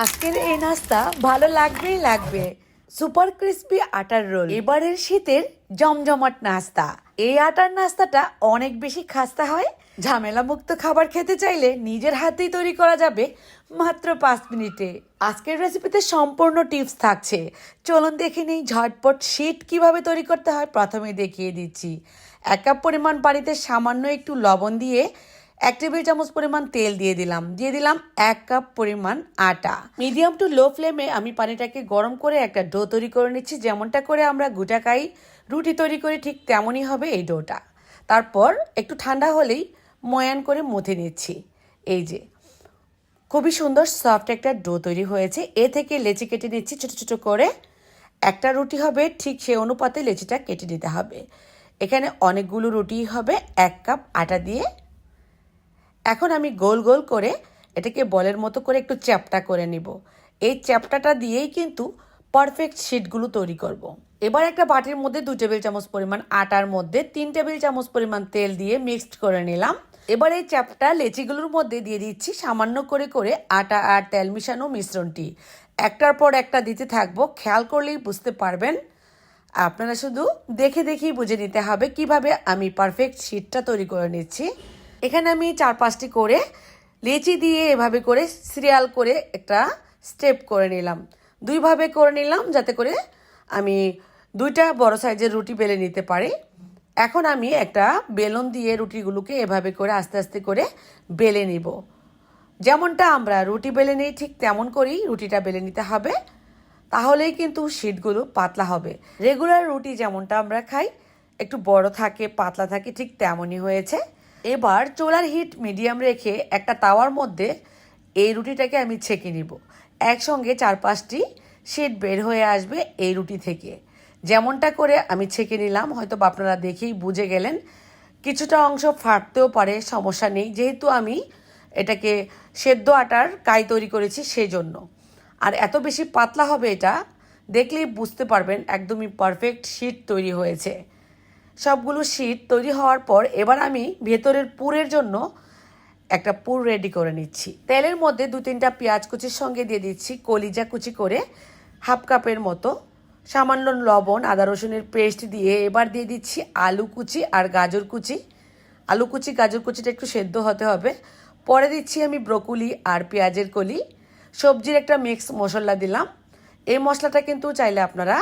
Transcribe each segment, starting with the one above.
আজকের এই নাস্তা ভালো লাগবেই লাগবে। সুপার ক্রিস্পি আটার রোল। এবারের শীতের জমজমাট নাস্তা। এই আটার নাস্তাটা অনেক বেশি খাস্তা হয়। ঝামেলা মুক্ত খাবার খেতে চাইলে নিজের হাতেই তৈরি করা যাবে মাত্র পাঁচ মিনিটে। আজকের রেসিপিতে সম্পূর্ণ টিপস থাকছে। চলুন দেখে নেই ঝটপট শীত কীভাবে তৈরি করতে হয়। প্রথমে দেখিয়ে দিচ্ছি। এক কাপ পরিমাণ পানিতে সামান্য একটু লবণ দিয়ে এক টেবিল চামচ পরিমাণ তেল দিয়ে দিলাম। দিয়ে দিলাম এক কাপ পরিমাণ আটা। মিডিয়াম টু লো ফ্লেমে আমি পানিটাকে গরম করে একটা ডো তৈরি করে নিচ্ছি। যেমনটা করে আমরা গোটাকাই রুটি তৈরি করি, ঠিক তেমনই হবে এই ডোটা। তারপর একটু ঠান্ডা হলেই ময়ান করে মথে নিচ্ছি। এই যে, খুবই সুন্দর সফট একটা ডো তৈরি হয়েছে। এ থেকে লেচি কেটে নিচ্ছি ছোটো ছোটো করে। একটা রুটি হবে, ঠিক সেই অনুপাতে লেচিটা কেটে নিতে হবে। এখানে অনেকগুলো রুটি হবে, এক কাপ আটা দিয়ে এখন আমি গোল গোল করে এটাকে বলের মতো করে একটু চ্যাপটা করে নিব। এই চ্যাপটাটা দিয়েই কিন্তু পারফেক্ট শিটগুলো তৈরি করব। এবার একটা বাটির মধ্যে দু টেবিল চামচ পরিমাণ আটার মধ্যে তিন টেবিল চামচ পরিমাণ তেল দিয়ে মিক্সড করে নিলাম। এবার এই চ্যাপটা লেচিগুলোর মধ্যে দিয়ে দিচ্ছি সামান্য করে করে আটা আর তেল মিশানো মিশ্রণটি। একটার পর একটা দিতে থাকব, খেয়াল করলেই বুঝতে পারবেন। আপনারা শুধু দেখে দেখেই বুঝে নিতে হবে কীভাবে আমি পারফেক্ট শিটটা তৈরি করে নিচ্ছি। এখানে আমি চার পাঁচটি করে লেচি দিয়ে এভাবে করে সিরিয়াল করে একটা স্টেপ করে নিলাম। দুইভাবে করে নিলাম যাতে করে আমি দুইটা বড় সাইজের রুটি বেলে নিতে পারি। এখন আমি একটা বেলন দিয়ে রুটিগুলোকে এভাবে করে আস্তে আস্তে করে বেলে নিব। যেমনটা আমরা রুটি বেলে নিই, ঠিক তেমন করেই রুটিটা বেলে নিতে হবে। তাহলেই কিন্তু শীটগুলো পাতলা হবে। রেগুলার রুটি যেমনটা আমরা খাই, একটু বড় থাকে, পাতলা থাকে, ঠিক তেমনই হয়েছে। এবার চোলার হিট মিডিয়াম রেখে একটা তাওয়ার মধ্যে এই রুটিটাকে আমি ছেঁকে নিব। একসঙ্গে চার পাঁচটি শীট বের হয়ে আসবে এই রুটি থেকে। যেমনটা করে আমি ছেঁকে নিলাম হয়তো আপনারা দেখেই বুঝে গেলেন। কিছুটা অংশ ফাটতেও পারে, সমস্যা নেই। যেহেতু আমি এটাকে সেদ্ধ আটার কাই তৈরি করেছি সেই জন্য আর এত বেশি পাতলা হবে এটা, দেখলেই বুঝতে পারবেন, একদমই পারফেক্ট শীট তৈরি হয়েছে। সবগুলো শীট তৈরি হওয়ার পর এবার আমি ভেতরের পুরের জন্য একটা পুর রেডি করে নিচ্ছি। তেলের মধ্যে দু তিনটা পেঁয়াজ কুচির সঙ্গে দিয়ে দিচ্ছি, কলিজা কুচি করে হাফ কাপের মতো। সামান্য লবণ, আদা রসুনের পেস্ট দিয়ে এবার দিয়ে দিচ্ছি আলু কুচি আর গাজর কুচি। আলু কুচি, গাজর কুচিটা একটু সেদ্ধ হতে হবে। পরে দিচ্ছি আমি ব্রকুলি আর পেঁয়াজের কলি। সবজির একটা মিক্স মশলা দিলাম। এই মশলাটা কিন্তু চাইলে আপনারা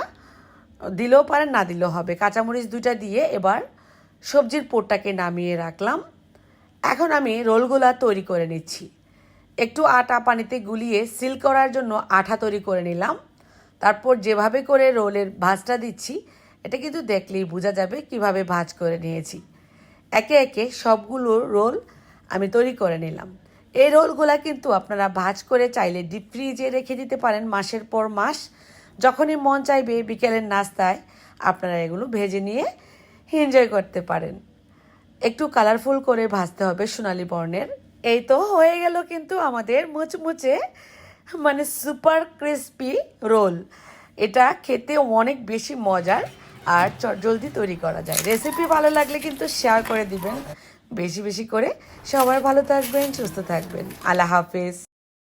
দিলেও পারেন না দিলেও হবে। কাঁচামরিচ দুইটা দিয়ে এবার সবজির পোটটাকে নামিয়ে রাখলাম। এখন আমি রোলগুলা তৈরি করে নিচ্ছি। একটু আটা পানিতে গুলিয়ে সিল করার জন্য আঠা তৈরি করে নিলাম। তারপর যেভাবে করে রোলের ভাজটা দিচ্ছি, এটা কিন্তু দেখলেই বোঝা যাবে কীভাবে ভাজ করে নিয়েছি। একে একে সবগুলো রোল আমি তৈরি করে নিলাম। এই রোলগুলা কিন্তু আপনারা ভাজ করে চাইলে ডিপ ফ্রিজে রেখে দিতে পারেন মাসের পর মাস। যখনই মন চাইবে বিকেলের নাস্তায়, আপনারা এগুলো ভেজে নিয়ে এনজয় করতে পারেন। একটু কালারফুল করে ভাজতে হবে সোনালি বর্ণের। এই তো হয়ে গেল কিন্তু আমাদের মুচমুচে মানে সুপার ক্রিস্পি রোল এটা খেতে অনেক বেশি মজার আর জলদি তৈরি করা যায়। রেসিপি ভালো লাগলে কিন্তু শেয়ার করে দিবেন। বেশি বেশি করে সবাই ভালো থাকবেন, সুস্থ থাকবেন। আল্লাহ হাফেজ।